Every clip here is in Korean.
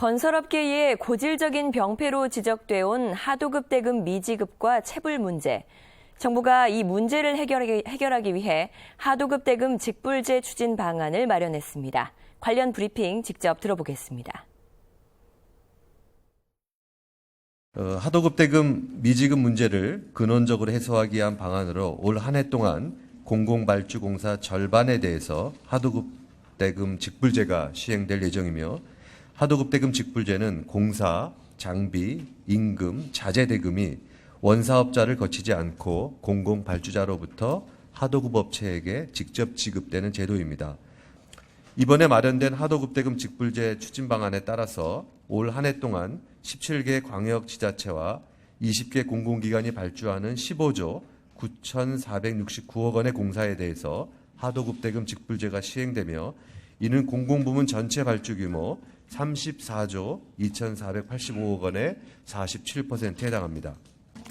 건설업계의 고질적인 병폐로 지적돼 온 하도급 대금 미지급과 체불 문제. 정부가 이 문제를 해결하기, 해결하기 위해 하도급 대금 직불제 추진 방안을 마련했습니다. 관련 브리핑 직접 들어보겠습니다. 어, 하도급 대금 미지급 문제를 근원적으로 해소하기 위한 방안으로 올 한 해 동안 공공발주공사 절반에 대해서 하도급 대금 직불제가 시행될 예정이며 하도급 대금 직불제는 공사, 장비, 임금, 자재 대금이 원사업자를 거치지 않고 공공발주자로부터 하도급 업체에게 직접 지급되는 제도입니다. 이번에 마련된 하도급대금 직불제 추진 방안에 따라서 올 한 해 동안 17개 광역지자체와 20개 공공기관이 발주하는 15조 9,469억 원의 공사에 대해서 하도급대금 직불제가 시행되며 이는 공공부문 전체 발주 규모 34조 2,485억 원의 47%에 해당합니다.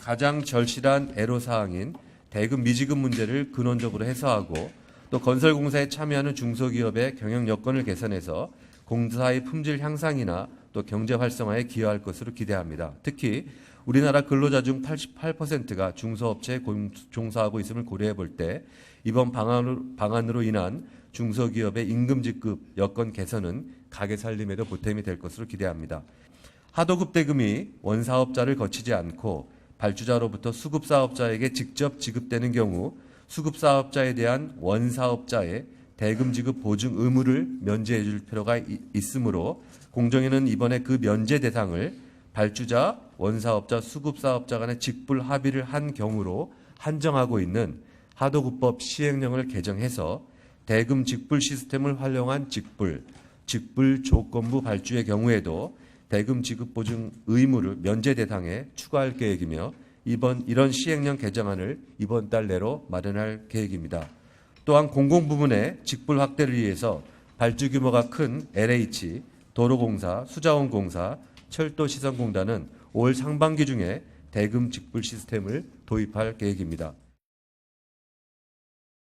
가장 절실한 애로사항인 대금 미지급 문제를 근원적으로 해소하고 또 건설공사에 참여하는 중소기업의 경영 여건을 개선해서 공사의 품질 향상이나 또 경제 활성화에 기여할 것으로 기대합니다. 특히 우리나라 근로자 중 88%가 중소업체에 공- 종사하고 있음을 고려해 볼 때 이번 방안으로 인한 중소기업의 임금 지급 여건 개선은 가게 살림에도 보탬이 될 것으로 기대합니다. 하도급 대금이 원사업자를 거치지 않고 발주자로부터 수급사업자에게 직접 지급되는 경우 수급사업자에 대한 원사업자의 대금 지급 보증 의무를 면제해 줄 필요가 이- 있으므로 공정위는 이번에 그 면제 대상을 발주자, 원사업자, 수급사업자 간의 직불 합의를 한 경우로 한정하고 있는 하도급법 시행령을 개정해서 대금 직불 시스템을 활용한 직불, 직불 조건부 발주의 경우에도 대금 지급 보증 의무를 면제 대상에 추가할 계획이며 이번 이런 시행령 개정안을 이번 달 내로 마련할 계획입니다. 또한 공공 부문의 직불 확대를 위해서 발주 규모가 큰 LH, 도로공사, 수자원공사, 철도시설공단은 올 상반기 중에 대금 직불 시스템을 도입할 계획입니다.